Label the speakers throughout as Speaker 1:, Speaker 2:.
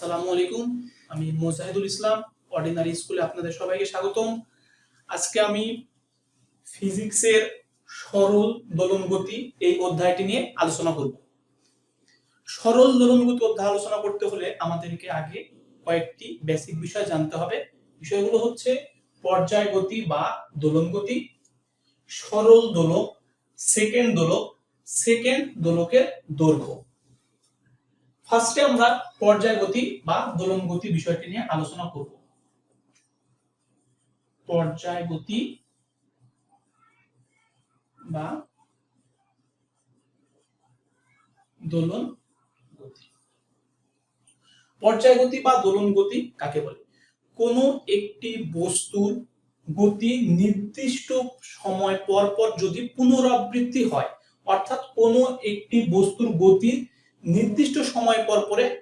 Speaker 1: আসসালামু আলাইকুম। আমি মোজাহিদুল ইসলাম অর্ডিনারি স্কুলে আপনাদের সবাইকে স্বাগতম। আজকে আমি ফিজিক্সের সরল দোলন গতি এই অধ্যায়টি নিয়ে আলোচনা করব। সরল দোলন গতি অধ্যায় আলোচনা করতে হলে আমাদেরকে আগে কয়েকটি বেসিক বিষয় জানতে হবে। বিষয়গুলো হচ্ছে পর্যায় গতি বা দোলন গতি, সরল দোলক সেকেন্ড দোলক সেকেন্ড দোলকের দৈর্ঘ্য। ফার্স্টে আমরা পর্যায় গতি বা দোলন গতি বিষয়টি নিয়ে আলোচনা করব। পর্যায় গতি বা দোলন গতি। পর্যায় গতি বা দোলন গতি কাকে বলে? কোন একটি বস্তুর গতি নির্দিষ্ট সময় পর পর যদি পুনরাবৃত্তি হয়, অর্থাৎ কোন একটি বস্তুর গতির নির্দিষ্ট সময় পর পরে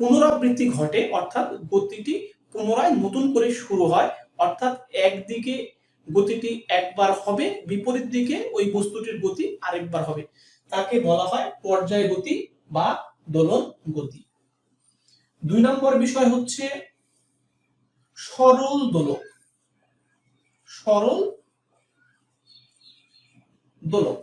Speaker 1: পুনরাবৃত্তি ঘটে, অর্থাৎ গতিটি পুনরায় নতুন করে শুরু হয়। অর্থাৎ একদিকে গতিটি একবার হবে, বিপরীত দিকে ওই বস্তুটির গতি আরেকবার হবে। তাকে বলা হয় পর্যায় গতি বা দোলন গতি। দুই নম্বর বিষয় হচ্ছে সরল দোলক। সরল দোলক।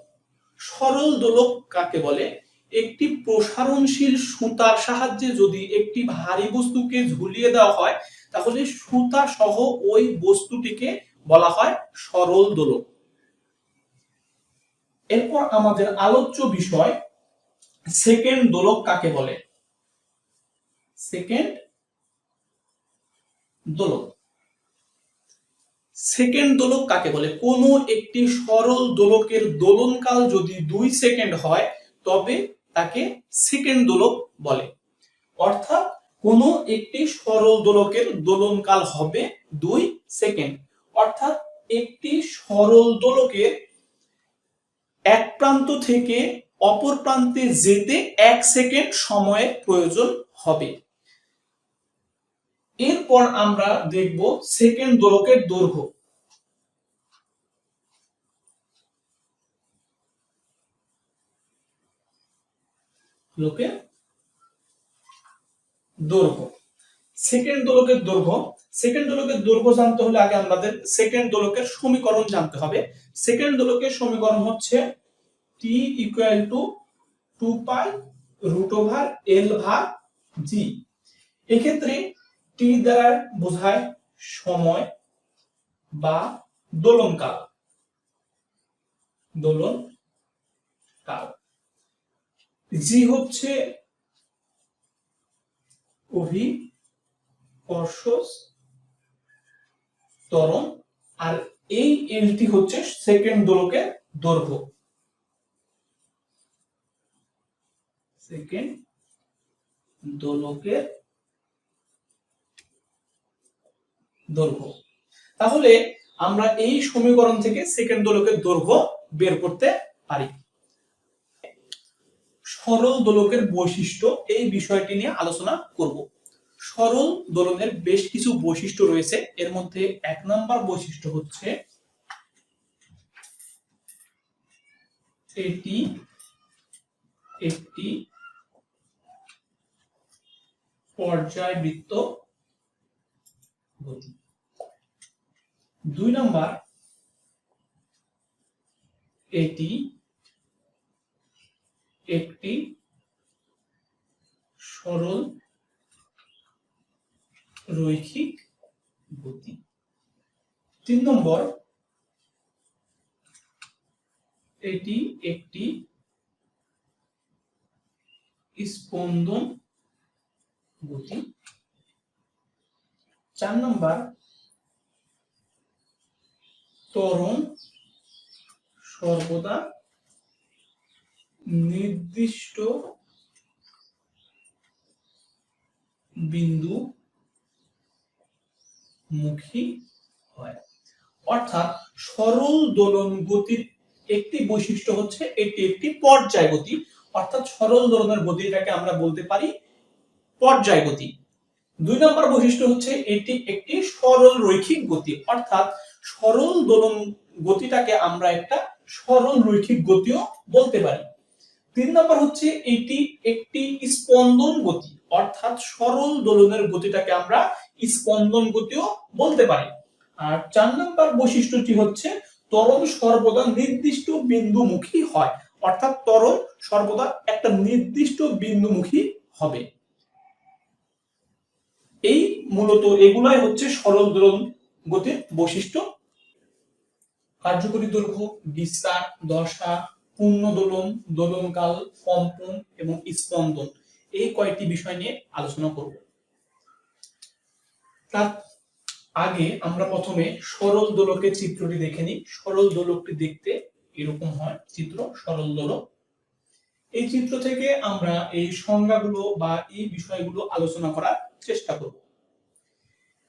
Speaker 1: সরল দোলক কাকে বলে? একটি প্রসারণশীল সুতার সাহায্যে যদি একটি ভারী বস্তুকে ঝুলিয়ে দেওয়া হয়, তাহলে সুতা সহ ওই বস্তুটিকে বলা হয় সরল দোলক। এরপর আমাদের আলোচ্য বিষয়, সেকেন্ড দোলক কাকে বলে? সেকেন্ড দোলক। সেকেন্ড দোলক কাকে বলে? কোন একটি সরল দোলকের দোলনকাল যদি দুই সেকেন্ড হয়, তবে তাকে সেকেন্ড দোলক বলে। অর্থাৎ কোন একটি সরল দোলকের দোলনকাল হবে দুই সেকেন্ড অর্থাৎ একটি সরল দোলকের এক প্রান্ত থেকে অপর প্রান্তে যেতে এক সেকেন্ড সময়ের প্রয়োজন হবে। এরপর আমরা দেখব সেকেন্ড দোলকের দৈর্ঘ্য। লোকের দৈর্ঘ্য সেকেন্ড দোলকের দৈর্ঘ্য সেকেন্ড দোলকের দৈর্ঘ্য জানতে হলে আগে আমাদের সেকেন্ড দোলকের সমীকরণ জানতে হবে। সেকেন্ড দোলকের সমীকরণ হচ্ছে T equal to two pi root over L ভাগ জি এক্ষেত্রে টি দ্বারা বোঝায় সময় বা দোলনকাল। দোলন কাল জি হচ্ছে অভি অভিকর্ষ ত্বরণ আর এই এলটি হচ্ছে সেকেন্ড দোলকের দৈর্ঘ্য। সেকেন্ড দোলকের দৈর্ঘ্য। তাহলে আমরা এই সমীকরণ থেকে সেকেন্ড দোলকের দৈর্ঘ্য বের করতে পারি। সরল দোলকের বৈশিষ্ট্য এই বিষয়টি নিয়ে আলোচনা করব। সরল দোলনের বেশ কিছু বৈশিষ্ট্য রয়েছে। এর মধ্যে এক নম্বর বৈশিষ্ট্য হচ্ছে এটি একটি পর্যায়বৃত্ত গতি। দুই নম্বর, এটি একটি সরল রৈখিক গতি। তিন নম্বর এটি একটি স্পন্দন গতি। চার নম্বর ত্বরণ সর্বদা নির্দিষ্ট বিন্দু মুখী হয়। অর্থাৎ সরল দোলন গতির একটি বৈশিষ্ট্য হচ্ছে এটি একটি পর্যায় গতি। অর্থাৎ সরল দোলনের গতিটাকে আমরা বলতে পারি পর্যায় গতি। দুই নম্বর বৈশিষ্ট্য হচ্ছে এটি একটি সরল রৈখিক গতি। অর্থাৎ সরল দোলন গতিটাকে আমরা একটা সরল রৈখিক গতিও বলতে পারি। তিন নম্বর হচ্ছে এটি একটি স্পন্দন গতি, অর্থাৎ সরল দোলনের গতিটাকে আমরা স্পন্দন গতিও বলতে পারি। আর চার নম্বর বৈশিষ্ট্যটি হচ্ছে ত্বরণ সর্বদা নির্দিষ্ট বিন্দুমুখী হয়, অর্থাৎ ত্বরণ সর্বদা একটা নির্দিষ্ট বিন্দুমুখী হবে। এই মূলত এগুলাই হচ্ছে সরল দোলন গতির বৈশিষ্ট্য। কার্যকরী দৈর্ঘ্য, বিস্তার, দশা পূর্ণ দোলন, দোলনকাল কম্পন এবং স্পন্দন এই কয়েকটি বিষয় নিয়ে আলোচনা করব। তার আগে আমরা প্রথমে সরল দোলকের চিত্রটি দেখে নিই। সরল দোলকটি দেখতে এরকম হয়, চিত্র সরল দোলক। এই চিত্র থেকে আমরা এই সংজ্ঞাগুলো বা এই বিষয়গুলো আলোচনা করার চেষ্টা করব।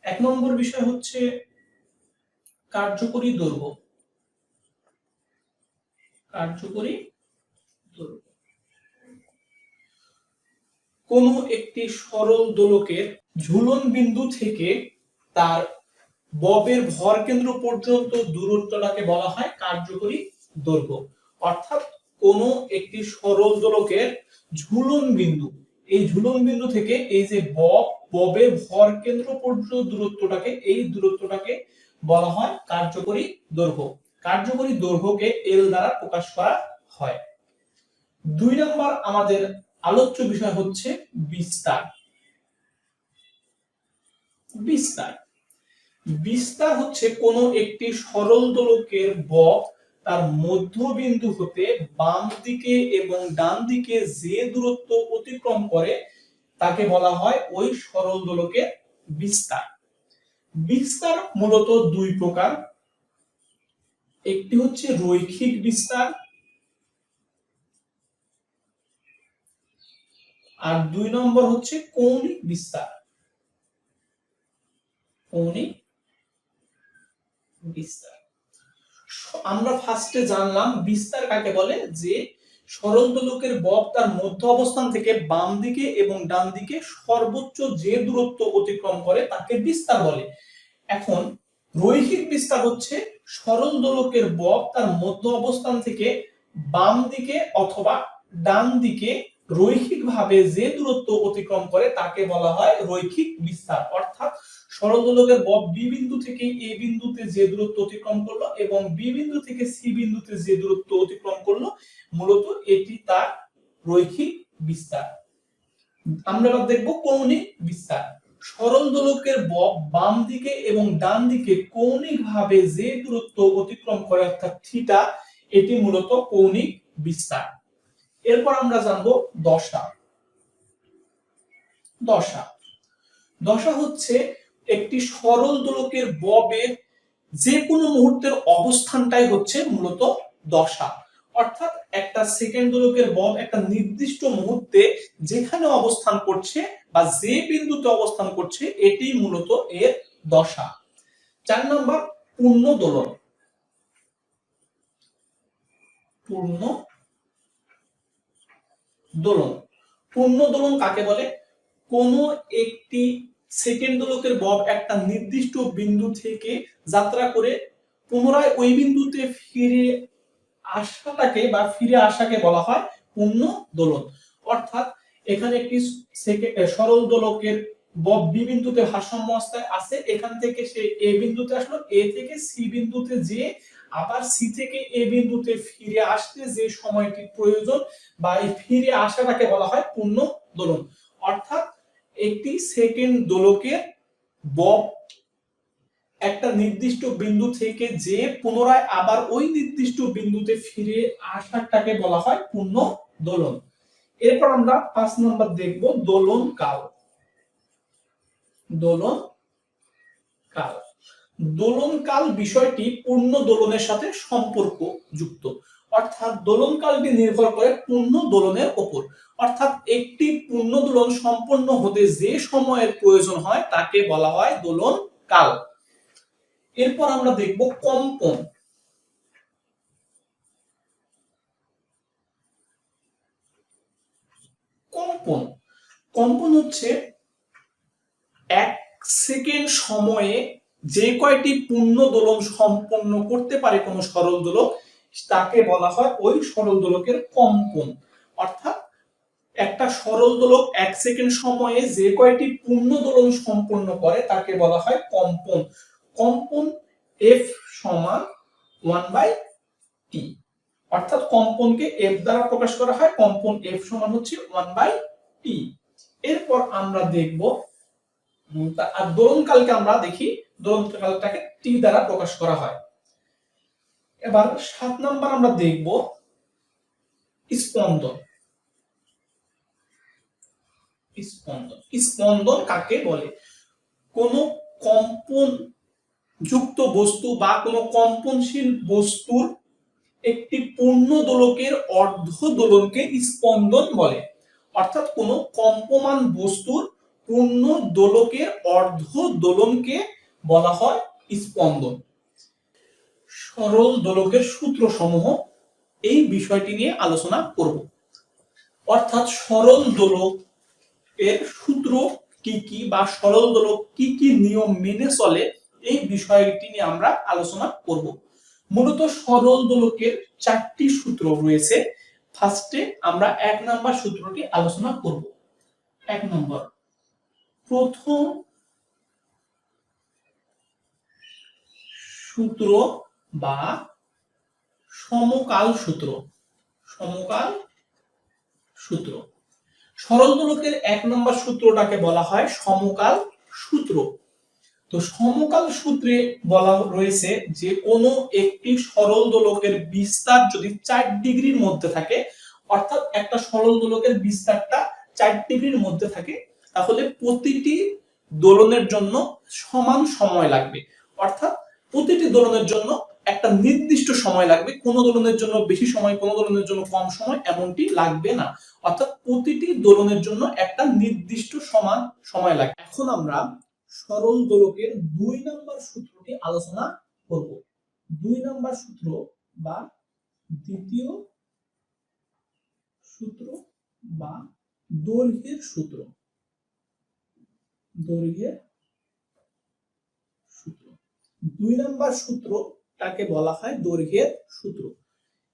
Speaker 1: এক নম্বর বিষয় হচ্ছে কার্যকরী দৈর্ঘ্য। কার্যকরী দৈর্ঘ্য কোন একটি সরল দোলকের ঝুলন বিন্দু থেকে তার ববের ভর কেন্দ্র পর্যন্ত দূরত্বটাকে বলা হয় কার্যকরী দৈর্ঘ্য। অর্থাৎ কোন একটি সরল দোলকের ঝুলন বিন্দু, এই ঝুলন বিন্দু থেকে এই যে বব, ববের ভর কেন্দ্র পর্যন্ত দূরত্বটাকে, এই দূরত্বটাকে বলা হয় কার্যকরী দৈর্ঘ্য। কার্যকরী দৈর্ঘ্যকে এল দ্বারা প্রকাশ করা হয়। দুই নম্বর আমাদের আলোচ্য বিষয় হচ্ছে বিস্তার। বিস্তার। বিস্তার হচ্ছে কোন একটি সরল দোলকের বক তার মধ্যবিন্দু হতে বাম দিকে এবং ডান দিকে যে দূরত্ব অতিক্রম করে তাকে বলা হয় ওই সরল দোলকের বিস্তার। বিস্তার মূলত দুই প্রকার। একটি হচ্ছে রৈখিক বিস্তার, আর দুই নম্বর হচ্ছে কৌণিক বিস্তার। কৌণিক বিস্তার। আমরা ফার্স্টে জানলাম বিস্তার কাকে বলে, যে সরল দোলকের বব তার মধ্য অবস্থান থেকে বাম দিকে এবং ডান দিকে সর্বোচ্চ যে দূরত্ব অতিক্রম করে তাকে বিস্তার বলে। এখন রৈখিক বিস্তার হচ্ছে সরল দোলকের বব তার মধ্য অবস্থান থেকে বাম দিকে অথবা ডান দিকে রৈখিক ভাবে যে দূরত্ব অতিক্রম করে তাকে বলা হয় রৈখিক বিস্তার। অর্থাৎ সরল দোলকের বব বি বিন্দু থেকে এ বিন্দুতে যে দূরত্ব অতিক্রম করল এবং বি বিন্দু থেকে সি বিন্দুতে যে দূরত্ব অতিক্রম করল, মূলত এটি তার রৈখিক বিস্তার। আমরা দেখব কৌণিক বিস্তার। সরল দোলকের বাম দিকে এবং ডান দিকে কৌণিক ভাবে যে দূরত্ব অতিক্রম করে, অর্থাৎ থিটা, এটি মূলত কৌণিক বিস্তার। এরপর আমরা জানব দশা। দশা। দশা হচ্ছে একটি সরল দোলকের ববের যে কোনো মুহূর্তের অবস্থানটাই হচ্ছে মূলত দশা। অর্থাৎ একটা সেকেন্ড দোলকের বব একটা নির্দিষ্ট মুহূর্তে যেখানে অবস্থান করছে বা যে বিন্দুতে অবস্থান করছে, এটি মূলত এর দশা। চার নম্বর, পূর্ণ দোলন। পূর্ণ দোলন। পূর্ণ দোলন কাকে বলে? কোন একটি সেকেন্ড দোলকের বব একটা নির্দিষ্ট বিন্দু থেকে যাত্রা করে পুনরায় ওই বিন্দুতে ফিরে আসাটাকে বা ফিরে আসাকে বলা হয় পূর্ণ দোলন অর্থাৎ এখানে একটি সরল দোলকের বি বিন্দুতে ভারসাম্য অবস্থায় আছে। এখান থেকে সে এ বিন্দুতে আসলো, এ থেকে সি বিন্দুতে যে, আবার সি থেকে এ বিন্দুতে ফিরে আসতে যে সময়টি প্রয়োজন বা এই ফিরে আসাটাকে বলা হয় পূর্ণ দোলন অর্থাৎ একটি সেকেন্ড দোলকের বব একটা নির্দিষ্ট বিন্দু থেকে যে পুনরায় আবার ওই নির্দিষ্ট বিন্দুতে ফিরে আসাটাকে বলা হয় পূর্ণ দোলন। এরপর আমরা পাঁচ নম্বর দেখব দোলন কাল। দোলন কাল। দোলন কাল বিষয়টি পূর্ণ দোলনের সাথে সম্পর্ক যুক্ত অর্থাৎ দোলন কালটি নির্ভর করে পূর্ণ দোলনের ওপর। অর্থাৎ একটি পূর্ণ দোলন সম্পন্ন হতে যে সময়ের প্রয়োজন হয় তাকে বলা হয় দোলন কাল। এরপর আমরা দেখব কম্পন কম্পন কম্পন হচ্ছে এক সেকেন্ড সময়ে যে কয়টি পূর্ণ দোলন সম্পন্ন করতে পারে কোনো সরল দোলক, তাকে বলা হয় ওই সরল দোলকের কম্পন অর্থাৎ একটা সরল দোলক এক সেকেন্ড সময়ে যে কয়টি পূর্ণ দোলন সম্পন্ন করে, তাকে বলা হয় কম্পন কম্পন এফ সমান ওয়ান বাই টি অর্থাৎ কম্পনকে এফ দ্বারা প্রকাশ করা হয়, কম্পন এফ সমান হচ্ছে ওয়ান বাই টি এরপর আমরা দেখব আর দোলনকালকে আমরা দেখি, দোলনকালটাকে টি দ্বারা প্রকাশ করা হয়। এবার সাত নাম্বার আমরা দেখব, স্পন্দন। স্পন্দন। স্পন্দন কাকে বলে? কোন কম্পন যুক্ত বস্তু বা কোনো কম্পনশীল বস্তুর একটি পূর্ণ দোলকের অর্ধ দোলনকে স্পন্দন বলে। অর্থাৎ কোনো কম্পমান বস্তুর পূর্ণ দোলকের অর্ধ দোলনকে বলা হয় স্পন্দন। সরল দোলকের সূত্র সমূহ এই বিষয়টি নিয়ে আলোচনা করব। অর্থাৎ সরল দোলক এর সূত্র কি কি বা সরল দোলক কি কি নিয়ম মেনে চলে এই বিষয়টি নিয়ে আমরা আলোচনা করব। মূলত সরল দোলকের চারটি সূত্র রয়েছে। ফার্স্টে আমরা এক নাম্বার সূত্রটি আলোচনা করব। এক নম্বর, প্রথম সূত্র বা সমকাল সূত্র। সমকাল সূত্র। সরল দোলকের এক নম্বর সূত্রটাকে বলা হয় সমকাল সূত্র। তো সমকাল সূত্রে বলা রয়েছে যে কোনো একটি সরল দোলকের বিস্তার যদি চার ডিগ্রির মধ্যে থাকে, অর্থাৎ একটা সরল দোলকের বিস্তারটা চার ডিগ্রির মধ্যে থাকে, তাহলে প্রতিটি দোলনের জন্য সমান সময় লাগবে। অর্থাৎ প্রতিটি দোলনের জন্য একটা নির্দিষ্ট সময় লাগবে। কোন দোলনের জন্য বেশি সময়, কোন দোলনের জন্য কম সময় এমনটি লাগবে না। অর্থাৎ প্রতিটি দোলনের জন্য একটা নির্দিষ্ট সমান সময় লাগে এখন আমরা সরল দোলকের দুই নম্বর সূত্রটি আলোচনা করব। দুই নম্বর সূত্র বা দ্বিতীয় সূত্র বা দৈর্ঘ্যের সূত্র। দৈর্ঘ্যের সূত্র। দুই নম্বর সূত্রটাকে বলা হয় দৈর্ঘ্যের সূত্র।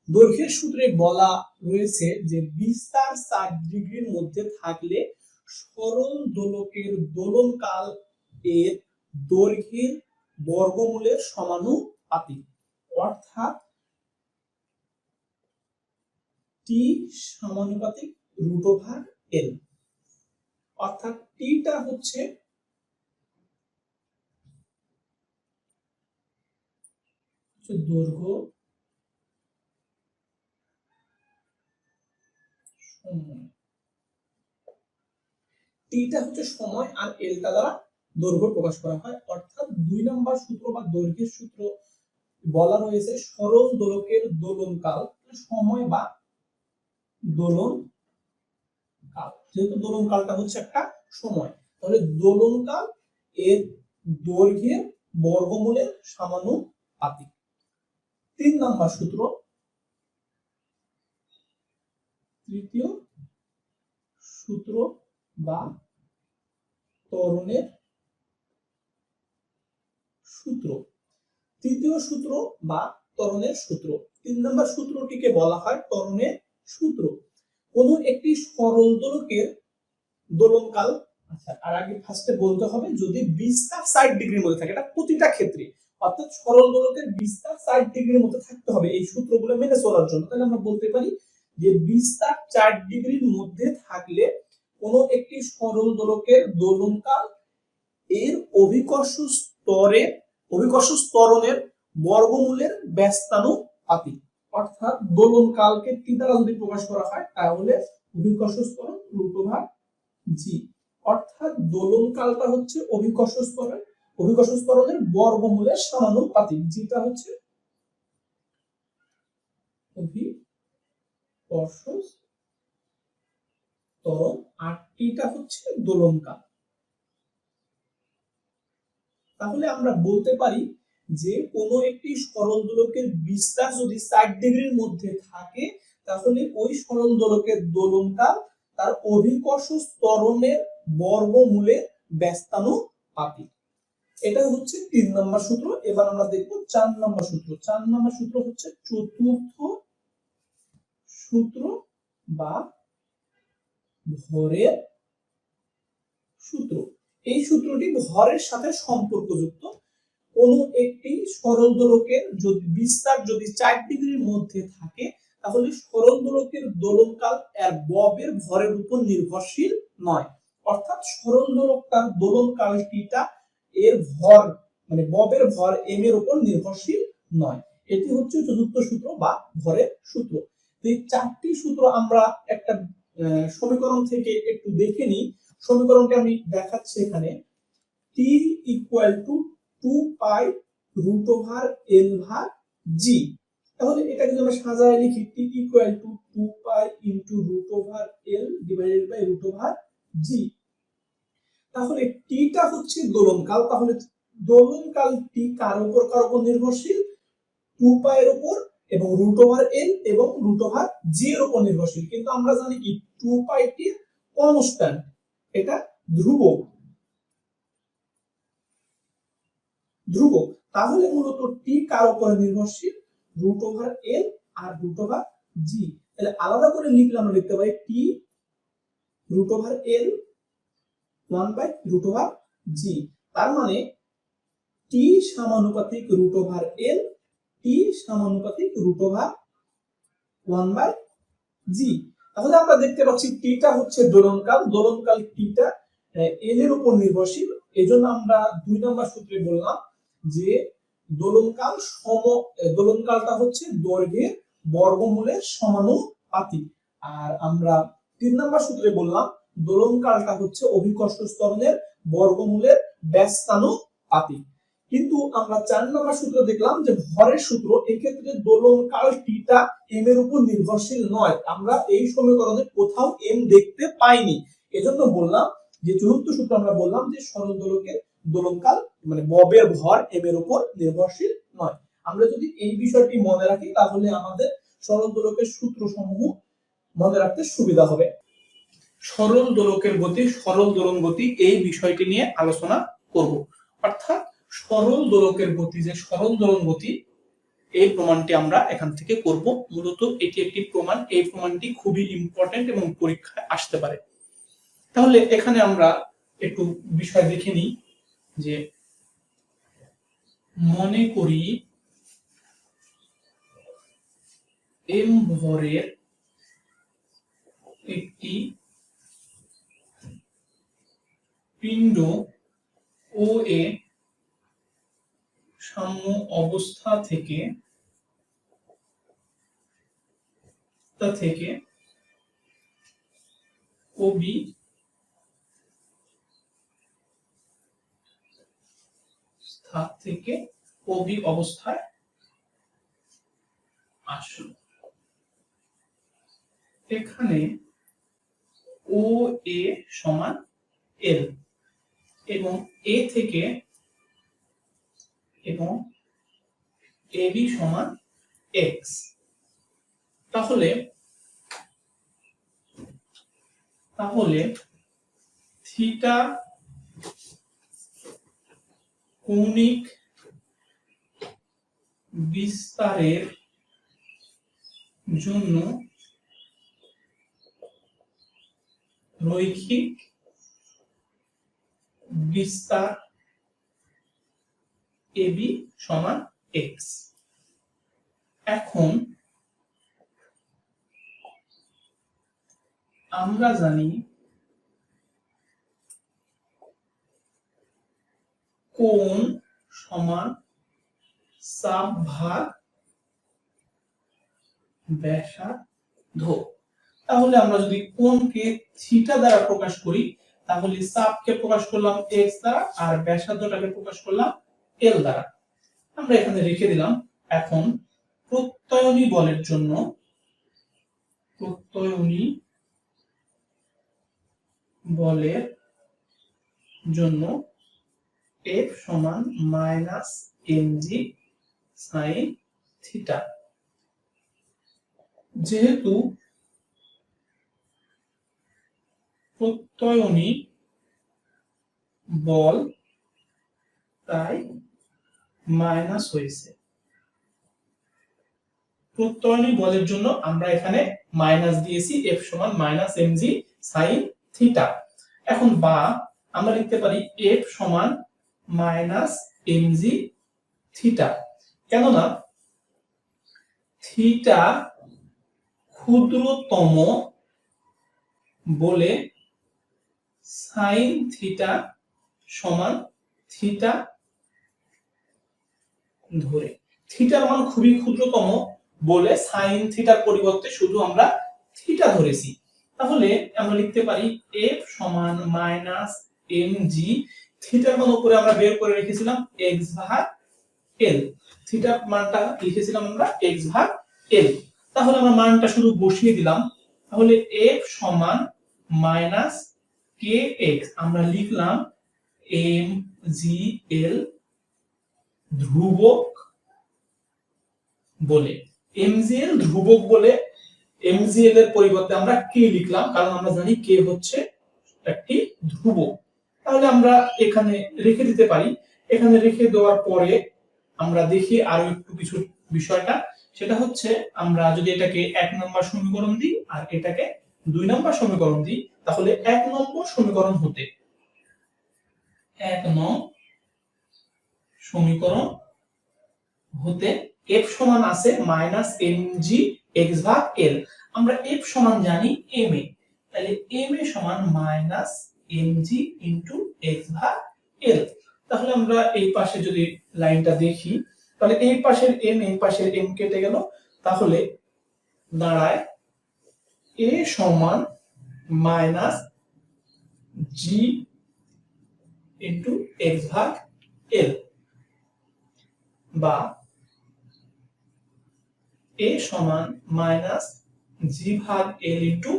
Speaker 1: দৈর্ঘ্যের সূত্রে বলা রয়েছে যে বিস্তার চার ডিগ্রির মধ্যে থাকলে সরল দোলকের দোলনকাল এর দৈর্ঘ্যের বর্গমূলের সমানুপাতিক। অর্থাৎ টি সমানুপাতিক রুট ওভার এল অর্থাৎ টিটা হচ্ছে দৈর্ঘ্য সময়। টিটা হচ্ছে সময় আর এলটা দ্বারা দৈর্ঘ্য প্রকাশ করা হয়। অর্থাৎ দুই নম্বর সূত্র বা দৈর্ঘ্যের সূত্র বলা রয়েছে সরল দোলকের দোলনকাল সময় বা দোলন কাল। যেহেতু দোলন কালটা হচ্ছে একটা সময়, তাহলে দোলন কাল এর দৈর্ঘ্যের বর্গমূলের সমানুপাতিক। তিন নম্বর সূত্র, তৃতীয় সূত্র বা ত্বরণের সূত্র। তৃতীয় সূত্র বা ত্বরণের সূত্র। তিন নম্বর সূত্রটিকে বলা হয় ত্বরণের সূত্র। কোন একটি সরল দোলকের দোলনকাল আচ্ছা আর আগে ফার্স্টে বলতে হবে যদি বিস্তার ষাট ডিগ্রির মধ্যে থাকে, এটা প্রতিটা ক্ষেত্রে। অর্থাৎ সরল দোলকের বিস্তার ষাট ডিগ্রির মধ্যে থাকতে হবে এই সূত্রগুলো মেনে চলার জন্য। তাহলে আমরা বলতে পারি যে বিস্তার চার ডিগ্রির মধ্যে থাকলে কোন একটি সরল দোলকের দোলনকাল এর অভিকর্ষ স্তরের অভিকর্ষ স্তরণের বর্গমূলের ব্যস্তানুপাতিক অর্থাৎ দোলন কালকে টি দ্বারা যদি প্রকাশ করা হয়, তাহলে অভিকর্ষ স্তরণ ওভার জি অর্থাৎ দোলন কালটা হচ্ছে অভিকর্ষ স্তরের অভিকর্ষ স্তরণের বর্গমূলের সমানুপাতিক যেটা হচ্ছে অভিকর্ষ ত্বরণ। আর টিটা হচ্ছে দোলন কাল। তাহলে আমরা বলতে পারি যে কোনো একটি সরল দোলকের বিস্তার যদি ষাট ডিগ্রির মধ্যে থাকে, তাহলে ওই সরল দোলকের দোলনকাল তার অভিকর্ষ ত্বরণের বর্গমূলের ব্যস্তানুপাতিক। এটা হচ্ছে তিন নম্বর সূত্র। এবার আমরা দেখব চার নম্বর সূত্র। চার নম্বর সূত্র হচ্ছে চতুর্থ সূত্র বা ভরের সূত্র। এই সূত্রটি ভরের সাথে সম্পর্কযুক্ত। কোন একটি সরল দোলকের যদি বিস্তার যদি চার ডিগ্রির মধ্যে থাকে, তাহলে সরল দোলকের দোলনকাল এর ববের ভরের উপর নির্ভরশীল নয়। অর্থাৎ সরল দোলকটার দোলনকালটিটা এর ভর মানে ববের ভর এম এর উপর নির্ভরশীল নয়। এটি হচ্ছে চতুর্থ সূত্র বা ভরের সূত্র। তো এই চারটি সূত্র আমরা একটা সমীকরণ থেকে একটু দেখে নিই। সমীকরণটি আমি দেখাচ্ছি এখানে। T equal to two pi root over L ভাগ জি তাহলে এটাকে যদি আমরা সাজায় লিখি T equal to two pi into root over L divided by root over G তাহলে টিটা হচ্ছে দোলনকাল, তাহলে দোলনকাল টি কার উপর কার উপর নির্ভরশীল? টু পাই এর উপর এবং রুট ওভার এল এবং রুট ওভার জি এর উপর নির্ভরশীল। কিন্তু আমরা জানি কি টু পাইটি কনস্ট্যান্ট এটা ধ্রুবক। ধ্রুবক। তাহলে মূলত টি কার উপরে নির্ভরশীল? রুট ওভার এল আর রুট ওভার জি তাহলে আলাদা করে লিখলে আমরা লিখতে পারি T root over L one by root over G তার মানে টি সমানুপাতিক রুট ওভার এল টি সমানুপাতিক root over one by G তাহলে আমরা দেখতে পাচ্ছি টিটা হচ্ছে দোলনকাল দোলনকাল টিটা এল এর উপর নির্ভরশীল। এজন্য আমরা দুই নম্বর সূত্রে বললাম যে দোলনকাল সম দোলনকালটা হচ্ছে দৈর্ঘ্যের বর্গমূলের সমানুপাতিক। আর আমরা তিন নম্বর সূত্রে বললাম দোলনকালটা হচ্ছে অভিকর্ষ স্তরণের বর্গমূলের ব্যস্তানুপাতিক কিন্তু আমরা চার নম্বর সূত্র দেখলাম যে ভরের সূত্র এক্ষেত্রে দোলনকাল টিটা এম এর উপর নির্ভরশীল নয়। আমরা এই সমীকরণে কোথাও এম দেখতে পাইনি। এজন্য বললাম যে চতুর্থ সূত্র আমরা বললাম যে সরল দোলকের দোলনকাল মানে ববের ভর এম এর উপর নির্ভরশীল নয়। আমরা যদি এই বিষয়টি মনে রাখি, তাহলে আমাদের সরল দোলকের সূত্র সমূহ মনে রাখতে সুবিধা হবে। সরল দোলকের গতি, সরল দোলন গতি এই বিষয়টি নিয়ে আলোচনা করব। অর্থাৎ সরল দোলকের গতি যে সরল দোলন গতি, এই প্রমাণটি আমরা এখান থেকে করব। মূলত এটি একটি প্রমাণ। এই প্রমাণটি খুবই ইম্পর্টেন্ট এবং পরীক্ষায় আসতে পারে। তাহলে এখানে আমরা একটু বিষয় দেখে নিই যে মনে করি এম ভরের একটি পিণ্ড ও এ সাম্য অবস্থা থেকে তা থেকে কবি স্থান থেকে কবি অবস্থায় আসলো এখানে ও, এ সমান এল এবং এ থেকে এবং এবি সমান এক্স তাহলে তাহলে থিটা কৌণিক বিস্তারের জন্য রৈখিক বিস্তার এবি সমান এক্স এখন আমরা জানি কোণ সমান সাব ভাগ ব্যাসার্ধ। তাহলে আমরা যদি কোণকে থিটা দ্বারা প্রকাশ করি, তাহলে সাবকে প্রকাশ করলাম এক্স দ্বারা আর ব্যাসার্ধটাকে প্রকাশ করলাম এল দ্বারা। আমরা এখানে রেখে দিলাম, এখন প্রত্যয়নী বলের জন্য প্রত্যয়নী বলের জন্য এফ সমান মাইনাস এমজি সাইন থিটা যেহেতু প্রত্যয়নী বল, তাই মাইনাস হয়েছে। প্রত্যয়নী বলের জন্য আমরা এখানে মাইনাস দিয়েছি, এফ সমান minus M G sine theta. এখন বা আমরা লিখতে পারি এফ সমান মাইনাস এম জি থিটা। কেননা থিটা ক্ষুদ্রতম বলে সাইন থিটা সমান থিটা ধরে। থিটার মান খুবই ক্ষুদ্রতম বলে সাইন থিটার পরিবর্তে শুধু আমরা থিটা ধরেছি। তাহলে আমরা লিখতে পারি এফ সমান মাইনাস এম জি থিটার মান উপরে আমরা বের করে রেখেছিলাম এক্স ভাগ এল থিটার মানটা লিখেছিলাম আমরা এক্স ভাগ এল তাহলে আমরা মানটা শুধু বসিয়ে দিলাম। তাহলে এফ সমান মাইনাস কে এক্স আমরা লিখলাম এম জি এল ধ্রুবক বলে এমজিএল ধ্রুবক বলে এমজিএল এর পরিবর্তে আমরা কে লিখলাম, কারণ আমরা জানি কে হচ্ছে একটি ধ্রুবক। তাহলে আমরা এখানে রেখে দিতে পারি। এখানে রেখে দেওয়ার পরে আমরা দেখি আরও একটু কিছু বিষয়টা। সেটা হচ্ছে আমরা যদি এটাকে এক নম্বর সমীকরণ দিই আর এটাকে দুই নম্বর সমীকরণ দিই, তাহলে এক নম্বর সমীকরণ হতে এক নং সমীকরণ হতে এফ সমান আছে মাইনাস এম জি এক্স ভাগ এল আমরা এফ সমান জানি এম এ। তাহলে এম এ সমান minus M G into X ভাগ এল তাহলে আমরা এই পাশে যদি লাইনটা দেখি, তাহলে এই পাশের এম এই পাশের এম কেটে গেল। তাহলে দাঁড়ায় এ সমান মাইনাস জি ইন্টু এক্স ভাগ এল বা এ সমান মাইনাস জি ভাগ এল ইন্টু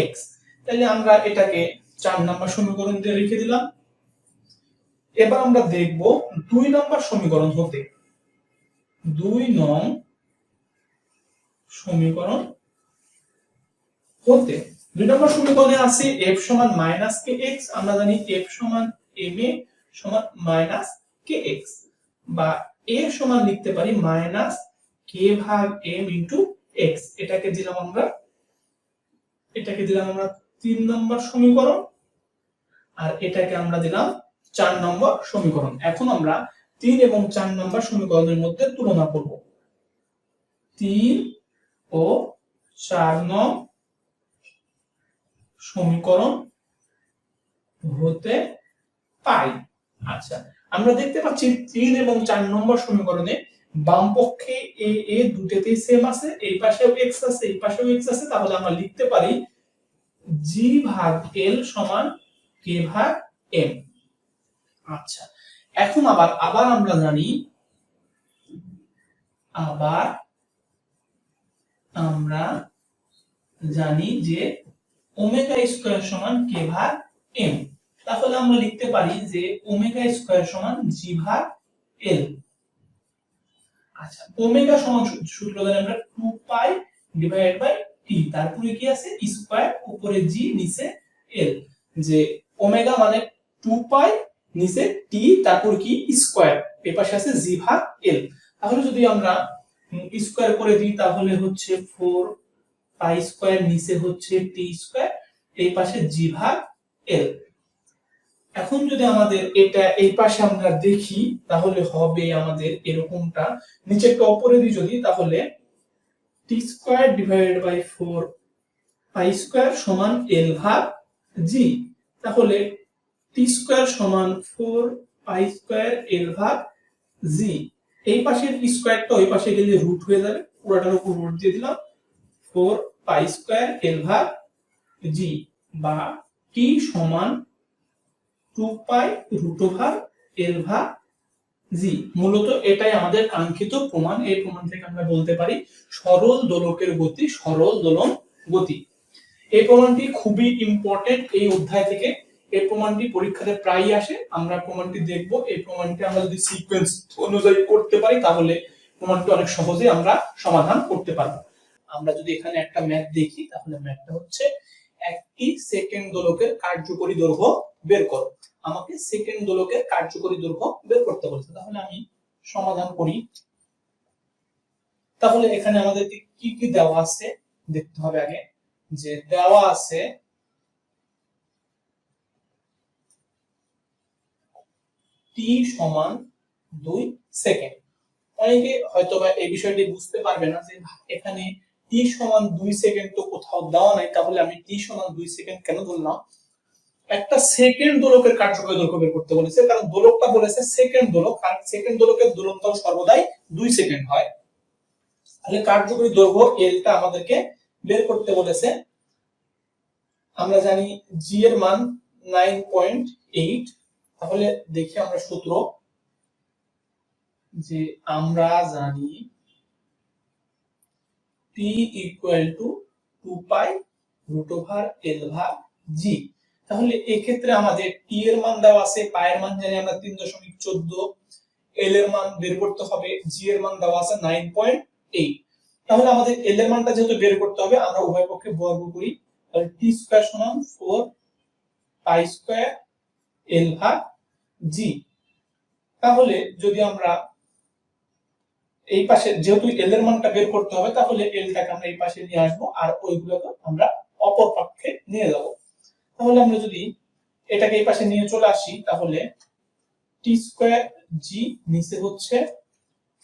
Speaker 1: এক্স তাহলে আমরা এটাকে চার নম্বর সমীকরণ দিয়ে রেখে দিলাম। এবার আমরা দেখব দুই নম্বর সমীকরণ হতে। দুই নং সমীকরণ হতে। দুই নম্বর সমীকরণে আছে এফ সমান মাইনাস কে এক্স আমরা জানি এফ সমান এম এ সমান মাইনাস কে এক্স বা এ সমান লিখতে পারি মাইনাস কে ভাগ এম ইন্টু এক্স এটাকে দিলাম আমরা, এটাকে দিলাম আমরা তিন নম্বর সমীকরণ, আর এটাকে আমরা দিলাম চার নম্বর সমীকরণ। এখন আমরা তিন এবং চার নম্বর সমীকরণের মধ্যে তুলনা করব। তিন ও চার নং সমীকরণ হতে পাই। আচ্ছা আমরা দেখতে পাচ্ছি তিন এবং চার নম্বর সমীকরণে বাম পক্ষে এ এ দুটেতেই সেম আছে, এই পাশেও এক্স আছে, এই পাশেও এক্স আছে, তাহলে আমরা লিখতে পারি জি ভাগ এল সমান কে ভাগ এম আচ্ছা এখন আবার আবার আমরা জানি, আবার আমরা জানি যে ওমেগা স্কোয়ার সমান কে ভাগ এম তাহলে আমরা লিখতে পারি যে ওমেগা স্কয়ার সমান জি ভাগ এল। আচ্ছা ওমেগা সমান সূত্র জানি আমরা 2 পাই ডিভাইডেড বাই টি তারপরে কি আছে? স্কয়ার উপরে জি, নিচে এল। যে ওমেগা মানে 2 পাই, নিচে টি তারপর কি? স্কয়ার। পাশে আছে জি ভাগ এল। তাহলে যদি আমরা স্কয়ার করে দিই, তাহলে হচ্ছে ফোর পাই স্কয়ার, নিচে হচ্ছে টি স্কয়ার, এই পাশে জি ভাগ এল। এখন যদি আমাদের এটা এই পাশে আমরা দেখি, তাহলে হবে আমাদের এরকমটা। নিচে একটা দিই যদি, তাহলে T square divided by four pi square সমান এল ভাগ জি তাহলে টি স্কয়ার সমান ফোর পাই স্কয়ার এল ভাগ জি এই পাশের স্কোয়ারটা ওই পাশে গেলে রুট হয়ে যাবে। পুরোটার উপর রুট দিয়ে দিলাম। ফোর পাই স্কোয়ার এল ভাগ জি বা টি সমান two pi root over L ভাগ জি। মূলত এটাই আমাদের কাঙ্ক্ষিত প্রমাণ। এই প্রমাণ থেকে আমরা বলতে পারি সরল দোলকের গতি, সরল দোলন গতি। এই প্রমাণটি খুবই ইম্পর্টেন্ট এই অধ্যায় থেকে। এই প্রমাণটি পরীক্ষাতে প্রায়ই আসে। আমরা প্রমাণটি দেখব। এই প্রমাণটি আমরা যদি সিকোয়েন্স অনুযায়ী করতে পারি, তাহলে প্রমাণটি অনেক সহজে আমরা সমাধান করতে পারব। আমরা যদি এখানে একটা ম্যাথ দেখি, তাহলে ম্যাথটা হচ্ছে একটি সেকেন্ড দোলকের কার্যকরী দৈর্ঘ্য বের করো। আমাকে সেকেন্ড দোলকের কার্যকরী দৈর্ঘ্য বের করতে বলছে। তাহলে আমি সমাধান করি। তাহলে এখানে আমাদের কি কি দেওয়া আছে দেখতে হবে আগে। যে দেওয়া আছে টি সমান দুই সেকেন্ড অনেকে হয়তো বা এই বিষয়টি বুঝতে পারবে না যে এখানে টি সমান দুই সেকেন্ড তো কোথাও দেওয়া নাই। তাহলে আমি টি সমান দুই সেকেন্ড কেন ধরলাম? একটা সেকেন্ড দোলকের কার্যকরী দৈর্ঘ্য বের করতে বলেছে, কারণ দোলকটা বলেছে সেকেন্ড দোলক, আর সেকেন্ড দোলকের দোলনতল সর্বদাই দুই সেকেন্ড হয়। তাহলে কার্যকরী দৈর্ঘ্য এলটা আমাদেরকে বের করতে বলেছে। আমরা জানি জি এর মান নাইন পয়েন্ট এইট তাহলে দেখি আমরা সূত্র যে আমরা জানি T equal to two pi root over L ভাগ জি তাহলে এক্ষেত্রে আমাদের টি এর মান দেওয়া আছে পায়ের মান জানি আমরা তিন দশমিক চোদ্দ এল এর মান বের করতে হবে জি এর মান দেওয়া আছে নাইন পয়েন্ট এইট তাহলে আমাদের এল এর মানটা যেহেতু বের করতে হবে, আমরা উভয় পক্ষে বর্গ করি। তাহলে টি স্কয়ার সমান ফোর পাই স্কয়ার এল ভাগ জি তাহলে যদি আমরা এই পাশে, যেহেতু এল এর মানটা বের করতে হবে, তাহলে এলটাকে আমরা এই পাশে নিয়ে আসব, আর ওইগুলোকে আমরা অপর পক্ষে নিয়ে যাব। তাহলে আমরা যদি এটাকে এই পাশে নিয়ে চলে আসি, তাহলে টি স্কয়ার জি নিচে হচ্ছে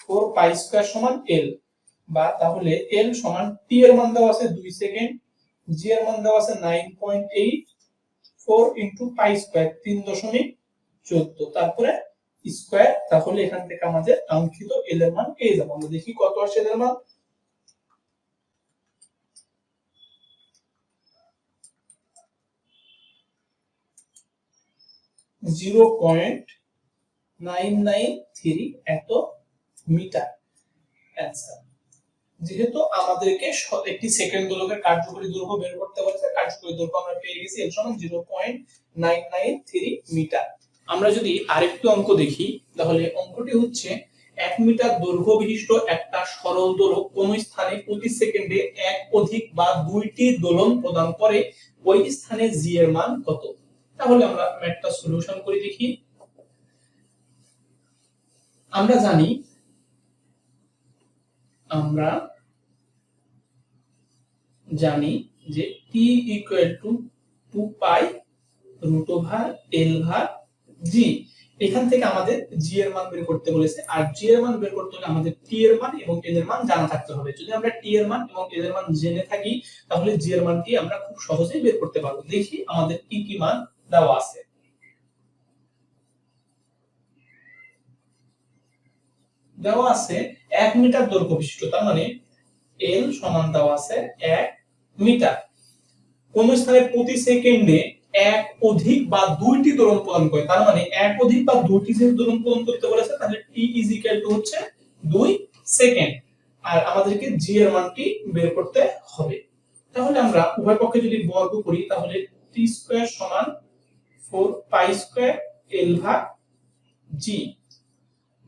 Speaker 1: ফোর পাই স্কয়ার সমান এল বা তাহলে এল সমান টি এর মান দেওয়া আছে দুই সেকেন্ড জি এর মান দেওয়া আছে nine point eight four into pi square তিন দশমিক চোদ্দ। তারপরে স্কয়ার তাহলে এখান থেকে আমাদের কাঙ্ক্ষিত এল এর মান পেয়ে যাব। আমরা দেখি কত আসে এল এর মান? Zero point nine nine three এত মিটার অ্যান্সার। যেহেতু আমাদেরকে একটি সেকেন্ড দোলকের কার্যকরী দৈর্ঘ্য বের করতে বলেছে, কার্যকরী দৈর্ঘ্য আমরা পেয়ে গেছি এর সমান zero point nine nine three metre. আমরা যদি আরেকটু অঙ্ক দেখি, তাহলে অঙ্কটি হচ্ছে এক মিটার দৈর্ঘ্য বিশিষ্ট একটা সরল দোলক কোন স্থানে প্রতি সেকেন্ডে এক অধিক বা দুইটি দোলন প্রদান করে, ওই স্থানে জি এর মান কত? তাহলে আমরা ম্যাথটা সলিউশন করে দেখি। আমরা জানি আমরা জানি যে T equal to two pi root over L ভাগ জি এখান থেকে আমাদের জি এর মান বের করতে বলেছে, আর জি এর মান বের করতে হলে আমাদের টি এর মান এবং এল এর মান জানা থাকতে হবে। যদি আমরা টি এর মান এবং এল এর মান জেনে থাকি, তাহলে জি এর মানটি আমরা খুব সহজেই বের করতে পারব। দেখি আমাদের কি কি মান? দেওয়া আছে। দেওয়া আছে এক মিটার দৈর্ঘ্য বিশিষ্ট, তার মানে এল সমান দেওয়া আছে এক মিটার। কোন স্থানে প্রতি সেকেন্ডে এক অধিক বা দুইটি দোলন প্রদান করে, তার মানে এক অধিক বা দুইটি যে দোলন প্রদান করতে বলেছে, তাহলে টি ইজ ইকুয়াল টু হচ্ছে দুই সেকেন্ড। আর আমাদেরকে জি এর মানটি বের করতে হবে। তাহলে আমরা উভয় পক্ষে যদি বর্গ করি, তাহলে টি স্কয়ার সমান ফোর পাই স্কয়ার এল ভাগ জি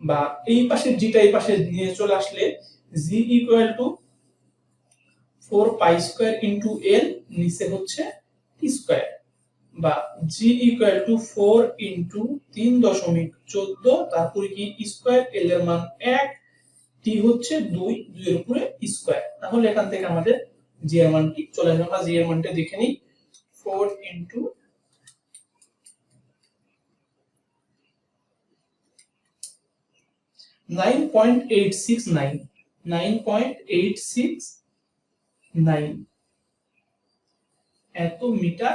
Speaker 1: বা এই পাশে জিটা এই পাশে নিয়ে চলে আসলে G equal to four pi square into L নিচে হচ্ছে টি স্কোয়ার বা G equal to four into তিন দশমিক চোদ্দ, তারপরে কি স্কোয়ার এল এর মান এক টি হচ্ছে দুই, দুইয়ের উপরে স্কোয়ার তাহলে এখান থেকে আমাদের জি এর মানটি চলে আসবে আমরা জি এর মানটা দেখে নিই। Four into nine point eight six nine nine point eight six nine এত মিটার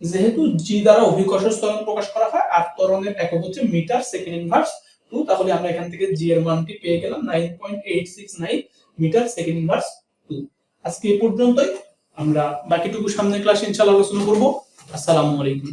Speaker 1: যেহেতু জি দ্বারা অভিকর্ষ ত্বরণ প্রকাশ করা হয়, আর ত্বরণের একক হচ্ছে মিটার সেকেন্ড ইনভার্স টু তাহলে আমরা এখান থেকে জি এর মানটি পেয়ে গেলাম nine point eight six nine metre second inverse two আজকে এই পর্যন্তই, আমরা বাকিটুকু সামনের ক্লাসে ইনশাআল্লাহ আলোচনা করব। আসসালামু আলাইকুম।